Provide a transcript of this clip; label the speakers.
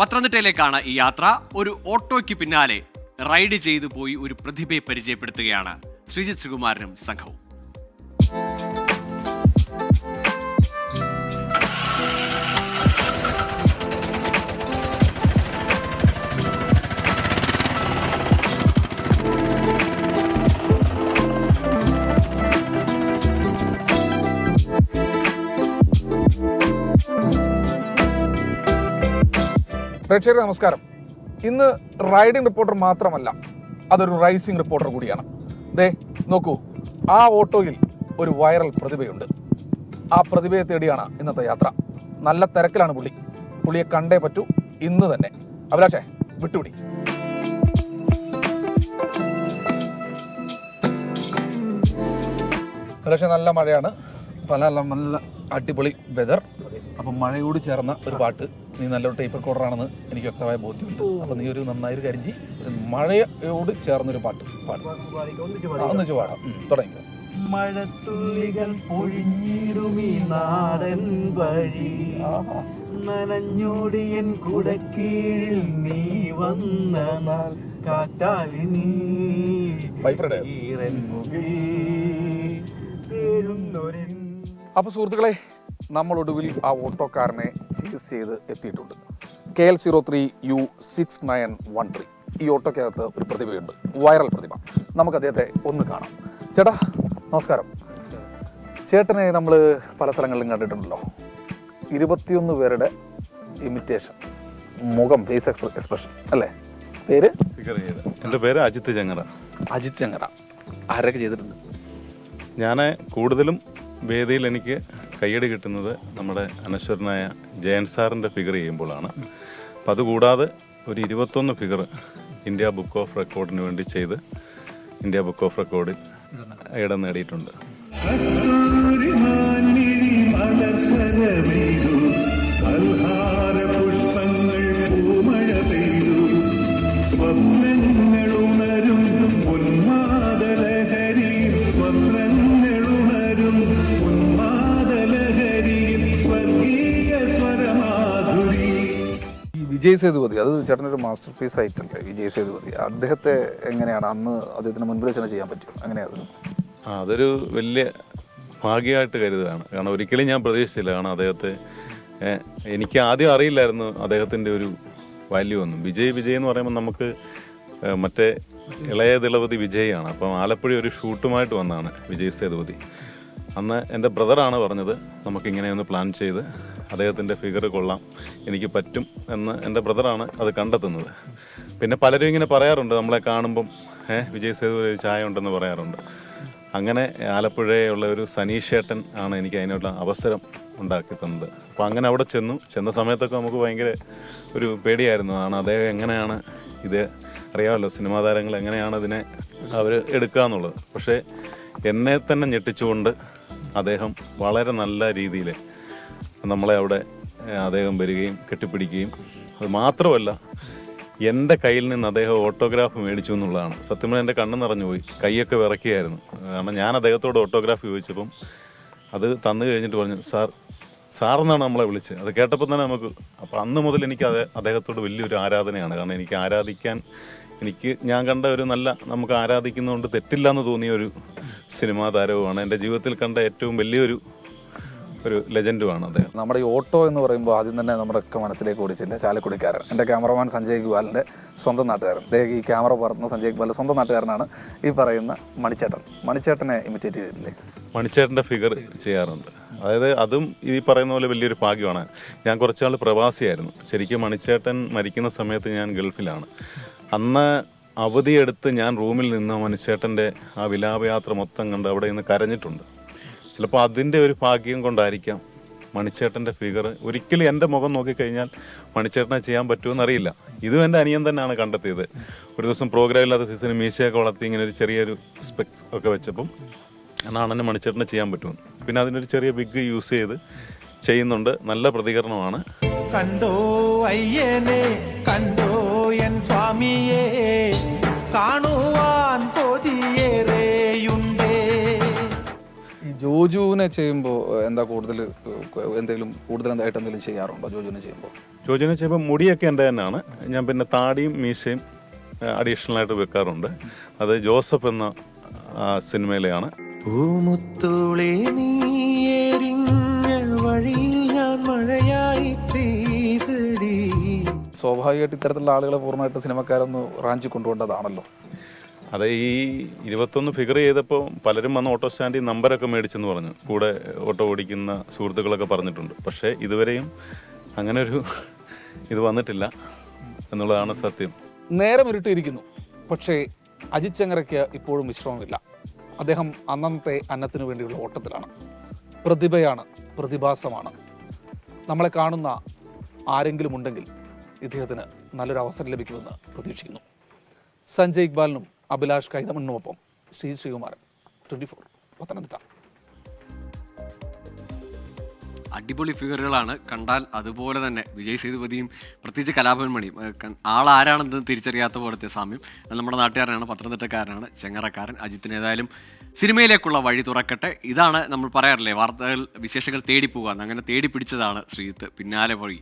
Speaker 1: പത്തനംതിട്ടയിലേക്കാണ് ഈ യാത്ര. ഒരു ഓട്ടോയ്ക്ക് പിന്നാലെ റൈഡ് ചെയ്തു പോയി ഒരു പ്രതിഭയെ പരിചയപ്പെടുത്തുകയാണ് ശ്രീജിത് ശ്രീകുമാരനും സംഘവും.
Speaker 2: പ്രേക്ഷകരെ നമസ്കാരം. ഇന്ന് റൈഡിംഗ് റിപ്പോർട്ടർ മാത്രമല്ല അതൊരു റൈസിംഗ് റിപ്പോർട്ടർ കൂടിയാണ്. ദേ നോക്കൂ ആ ഓട്ടോയിൽ ഒരു വൈറൽ പ്രതിഭയുണ്ട്. ആ പ്രതിഭയെ തേടിയാണ് ഇന്നത്തെ യാത്ര. നല്ല തിരക്കിലാണ് പുള്ളി. പുള്ളിയെ കണ്ടേ പറ്റൂ ഇന്ന് തന്നെ. അഭിലാഷേ വിട്ടുപിടി. അഭിലാഷേ നല്ല മഴയാണ്. പല നല്ല അടിപൊളി വെതർ അപ്പം മഴയോട് ചേർന്ന ഒരു പാട്ട് നീ നല്ലൊരു ടൈപ്പ് റെക്കോർഡറാണെന്ന് എനിക്ക് വ്യക്തമായ ബോധ്യമുണ്ട്. അപ്പം നീ ഒരു നന്നായി ഒരു കാര്യം ചേർന്ന ഒരു മഴയോട് ചേർന്നൊരു പാട്ട് പാടും. ഒന്നിച്ച് പാടാം. തുടങ്ങി
Speaker 3: മഴത്തുള്ളികൾ പൊഴിഞ്ഞിടുമീ നാടൻ വഴി. നനഞ്ഞോടിയൻ കുടക്കീഴിൽ നീ വന്ന നാൾ കാറ്റാലി നീ
Speaker 2: അപ്പോൾ സുഹൃത്തുക്കളെ നമ്മൾ ആ ഓട്ടോക്കാരനെ സീസ് ചെയ്ത് എത്തിയിട്ടുണ്ട്. K L zero three U six nine one three ഈ ഓട്ടോക്കകത്ത് ഒരു പ്രതിഭയുണ്ട്. വൈറൽ പ്രതിഭ. നമുക്ക് അദ്ദേഹത്തെ ഒന്ന് കാണാം. ചേട്ടാ നമസ്കാരം. ചേട്ടനെ നമ്മൾ പല സ്ഥലങ്ങളിലും കണ്ടിട്ടുണ്ടല്ലോ. ഇരുപത്തിയൊന്ന് പേരുടെ ഇമിറ്റേഷൻ മുഖം ഫേസ് എക്സ്പ്രഷൻ അല്ലേ? പേര്?
Speaker 4: എന്റെ പേര് അജിത് ചങ്ങറ
Speaker 2: അജിത് ചെങ്ങറ ആരൊക്കെ ചെയ്തിട്ടുണ്ട്?
Speaker 4: ഞാൻ കൂടുതലും വേദിയിൽ എനിക്ക് കയ്യടി കിട്ടുന്നത് നമ്മുടെ അനശ്വരനായ ജയൻ സാറിന്റെ ഫിഗർ ചെയ്യുമ്പോഴാണ്. അപ്പം അതുകൂടാതെ ഒരു ഇരുപത്തൊന്ന് ഫിഗർ ഇന്ത്യ ബുക്ക് ഓഫ് റെക്കോർഡിന് വേണ്ടി ചെയ്ത് ഇന്ത്യ ബുക്ക് ഓഫ് റെക്കോർഡിൽ ഇടം നേടിയിട്ടുണ്ട്.
Speaker 5: പുഷ്പങ്ങൾ പൂമഴ പെയ്തു. സ്വപ്നങ്ങളുണരും
Speaker 2: വിജയ് സേതുപതി അത് ചേട്ടനൊരു മാസ്റ്റർ പീസ് ആയിട്ടല്ലേ വിജയ് സേതുപതി. അദ്ദേഹത്തെ എങ്ങനെയാണ് അന്ന് അദ്ദേഹത്തിന് മുൻപിൽ ചെയ്യാൻ പറ്റും? അങ്ങനെയാണ്
Speaker 4: ആ അതൊരു വലിയ ഭാഗ്യമായിട്ട് കരുതുകയാണ്. കാരണം ഒരിക്കലും ഞാൻ പ്രതീക്ഷിച്ചില്ല. കാരണം അദ്ദേഹത്തെ എനിക്ക് ആദ്യം അറിയില്ലായിരുന്നു അദ്ദേഹത്തിന്റെ ഒരു വാല്യൂ ഒന്നും. വിജയ് വിജയ് എന്ന് പറയുമ്പോൾ നമുക്ക് മറ്റേ ഇളയ ദളപതി വിജയാണ് അപ്പം ആലപ്പുഴ ഒരു ഷൂട്ടുമായിട്ട് വന്നതാണ് വിജയ് സേതുപതി. അന്ന് എന്റെ ബ്രദറാണ് പറഞ്ഞത് നമുക്കിങ്ങനെ ഒന്ന് പ്ലാൻ ചെയ്ത് അദ്ദേഹത്തിന്റെ ഫിഗർ കൊള്ളാം എനിക്ക് പറ്റും എന്ന് എന്റെ ബ്രദറാണ് അത് കണ്ടെത്തുന്നത്. പിന്നെ പലരും ഇങ്ങനെ പറയാറുണ്ട് നമ്മളെ കാണുമ്പം ഏഹ് വിജയ് സേതു ഒരു ചായ ഉണ്ടെന്ന് പറയാറുണ്ട്. അങ്ങനെ ആലപ്പുഴയുള്ള ഒരു സനീഷേട്ടൻ ആണ് എനിക്ക് അതിനുള്ള അവസരം ഉണ്ടാക്കി തന്നത്. അപ്പോൾ അങ്ങനെ അവിടെ ചെന്നു. ചെന്ന സമയത്തൊക്കെ നമുക്ക് ഭയങ്കര ഒരു പേടിയായിരുന്നു ആണ് അദ്ദേഹം എങ്ങനെയാണ് ഇത്? അറിയാമല്ലോ സിനിമാ താരങ്ങൾ എങ്ങനെയാണ് ഇതിനെ അവർ എടുക്കുക എന്നുള്ളത്? പക്ഷേ എന്നെ തന്നെ ഞെട്ടിച്ചുകൊണ്ട് അദ്ദേഹം വളരെ നല്ല രീതിയിൽ നമ്മളെ അവിടെ അദ്ദേഹം വരികയും കെട്ടിപ്പിടിക്കുകയും. അത് മാത്രമല്ല എന്റെ കയ്യിൽ നിന്ന് അദ്ദേഹം ഓട്ടോഗ്രാഫ് മേടിച്ചു എന്നുള്ളതാണ്. സത്യം എന്റെ കണ്ണ് നിറഞ്ഞു പോയി. കൈയൊക്കെ വിറക്കിയായിരുന്നു. കാരണം ഞാൻ അദ്ദേഹത്തോട് ഓട്ടോഗ്രാഫ് ചോദിച്ചപ്പം അത് തന്നു കഴിഞ്ഞിട്ട് പറഞ്ഞു സാർ സാറെന്നാണ് നമ്മളെ വിളിച്ചത്. അത് കേട്ടപ്പോൾ തന്നെ നമുക്ക് അപ്പോൾ അന്ന് മുതൽ എനിക്ക് അതെ അദ്ദേഹത്തോട് വലിയൊരു ആരാധനയാണ്. കാരണം എനിക്ക് ആരാധിക്കാൻ എനിക്ക് ഞാൻ കണ്ട ഒരു നല്ല നമുക്ക് ആരാധിക്കുന്നതുകൊണ്ട് തെറ്റില്ല എന്ന് തോന്നിയ ഒരു സിനിമാ താരവുമാണ്. എന്റെ ജീവിതത്തിൽ കണ്ട ഏറ്റവും വലിയൊരു ഒരു ലെജൻഡുമാണ് അദ്ദേഹം.
Speaker 2: നമ്മുടെ ഈ ഓട്ടോ എന്ന് പറയുമ്പോൾ ആദ്യം തന്നെ നമ്മുടെ ഒക്കെ മനസ്സിലേക്ക് ഓടിച്ചില്ല? ചാലക്കുടിക്കാരൻ. എന്റെ ക്യാമറമാൻ സഞ്ജയ് ഇക്ബാലിന്റെ സ്വന്തം നാട്ടുകാരൻ. അദ്ദേഹം ഈ ക്യാമറ പറന്ന സഞ്ജയ് ഇക്ബാലിന്റെ സ്വന്തം നാട്ടുകാരനാണ് ഈ പറയുന്ന മണിച്ചേട്ടൻ. മണിച്ചേട്ടനെ ഇമിറ്റേറ്റ് ചെയ്തിട്ടില്ലേ?
Speaker 4: മണിച്ചേട്ടന്റെ ഫിഗർ ചെയ്യാറുണ്ട്. അതായത് അതും ഈ പറയുന്ന പോലെ വലിയൊരു ഭാഗ്യമാണ്. ഞാൻ കുറച്ചാൾ പ്രവാസിയായിരുന്നു. ശരിക്കും മണിച്ചേട്ടൻ മരിക്കുന്ന സമയത്ത് ഞാൻ ഗൾഫിലാണ്. അന്ന് അവധിയെടുത്ത് ഞാൻ റൂമിൽ നിന്ന് മണിച്ചേട്ടന്റെ ആ വിലാപയാത്ര മൊത്തം കണ്ട് അവിടെ നിന്ന് കരഞ്ഞിട്ടുണ്ട്. ചിലപ്പോൾ അതിന്റെ ഒരു ഭാഗ്യം കൊണ്ടായിരിക്കാം മണിച്ചേട്ടന്റെ ഫിഗർ ഒരിക്കലും എന്റെ മുഖം നോക്കിക്കഴിഞ്ഞാൽ മണിച്ചേട്ടനെ ചെയ്യാൻ പറ്റുമെന്ന് അറിയില്ല ഇതും എന്റെ അനിയൻ തന്നെയാണ് കണ്ടെത്തിയത്. ഒരു ദിവസം പ്രോഗ്രാം ഇല്ലാത്ത സീസണിൽ മീശയൊക്കെ വളർത്തി ഇങ്ങനെ ഒരു ചെറിയൊരു സ്പെക്സ് ഒക്കെ വെച്ചപ്പം എന്നെ മണിച്ചേട്ടനെ ചെയ്യാൻ പറ്റുമെന്ന് പിന്നെ അതിനൊരു ചെറിയ ബിഗ് യൂസ് ചെയ്ത് ചെയ്യുന്നുണ്ട്. നല്ല പ്രതികരണമാണ്.
Speaker 3: കണ്ടോ അയ്യനെ കണ്ടോ എൻ സ്വാമിയേ കാണുവാൻ
Speaker 2: ജോജുവിനെ ചെയ്യുമ്പോൾ എന്താ കൂടുതൽ എന്തെങ്കിലും കൂടുതൽ എന്തായിട്ട് എന്തെങ്കിലും ചെയ്യാറുണ്ടോ ജോജുവിനെ ചെയ്യുമ്പോൾ
Speaker 4: ജോജുവിനെ ചെയ്യുമ്പോൾ മുടിയൊക്കെ എന്റെ തന്നെയാണ്. ഞാൻ പിന്നെ താടിയും മീശയും അഡീഷണൽ ആയിട്ട് വെക്കാറുണ്ട്. അത് ജോസഫ് എന്ന ആ, സിനിമയിലെയാണ്.
Speaker 3: പൂമുത്തോളെ നീ എരിഞ്ഞ വഴിയിൽ ഞാൻ മഴയായി പെയ്തടി.
Speaker 2: സ്വാഭാവികമായിട്ട് ഇത്തരത്തിലുള്ള ആളുകളെ പൂർണമായിട്ട് സിനിമക്കാരൊന്ന് റാഞ്ചി കൊണ്ടുപോകേണ്ടതാണല്ലോ.
Speaker 4: അത് ഈ ഇരുപത്തൊന്ന് ഫിഗർ ചെയ്തപ്പോൾ പലരും വന്ന് ഓട്ടോ സ്റ്റാൻഡിൽ നമ്പരൊക്കെ മേടിച്ചെന്ന് പറഞ്ഞു. കൂടെ ഓട്ടോ ഓടിക്കുന്ന സുഹൃത്തുക്കളൊക്കെ പറഞ്ഞിട്ടുണ്ട്. പക്ഷേ ഇതുവരെയും അങ്ങനെ ഒരു ഇത് വന്നിട്ടില്ല എന്നുള്ളതാണ് സത്യം.
Speaker 2: നേരം ഇരുട്ടിയിരിക്കുന്നു. പക്ഷേ അജിത് ചങ്ങരയ്ക്ക് ഇപ്പോഴും വിശ്രമമില്ല. അദ്ദേഹം അന്നത്തെ അന്നത്തിനു വേണ്ടിയുള്ള ഓട്ടത്തിലാണ്. പ്രതിഭയാണ് പ്രതിഭാസമാണ്. നമ്മളെ കാണുന്ന ആരെങ്കിലും ഉണ്ടെങ്കിൽ ഇദ്ദേഹത്തിന് നല്ലൊരു അവസരം ലഭിക്കുമെന്ന് പ്രതീക്ഷിക്കുന്നു. സഞ്ജയ് ഇക്ബാലിനും അഭിലാഷ് കൈതമണ്ണുമൊപ്പം Shri Sreekumaran. Twenty four Pathanamthitta.
Speaker 1: അടിപൊളി ഫിഗറുകളാണ് കണ്ടാൽ അതുപോലെ തന്നെ വിജയ് സേതുപതിയും പ്രത്യേകിച്ച് കലാഭവൻ മണിയും ആളാരാണെന്ന് തിരിച്ചറിയാത്ത പോലത്തെ സാമ്യം. നമ്മുടെ നാട്ടുകാരനാണ് പത്തനംതിട്ടക്കാരനാണ് ചെങ്ങറക്കാരൻ അജിത്തിന് ഏതായാലും സിനിമയിലേക്കുള്ള വഴി തുറക്കട്ടെ. ഇതാണ് നമ്മൾ പറയാറില്ലേ വാർത്തകൾ വിശേഷങ്ങൾ തേടി പോകാന്ന്. അങ്ങനെ തേടി പിടിച്ചതാണ് ശ്രീജിത്ത് പിന്നാലെ വഴി.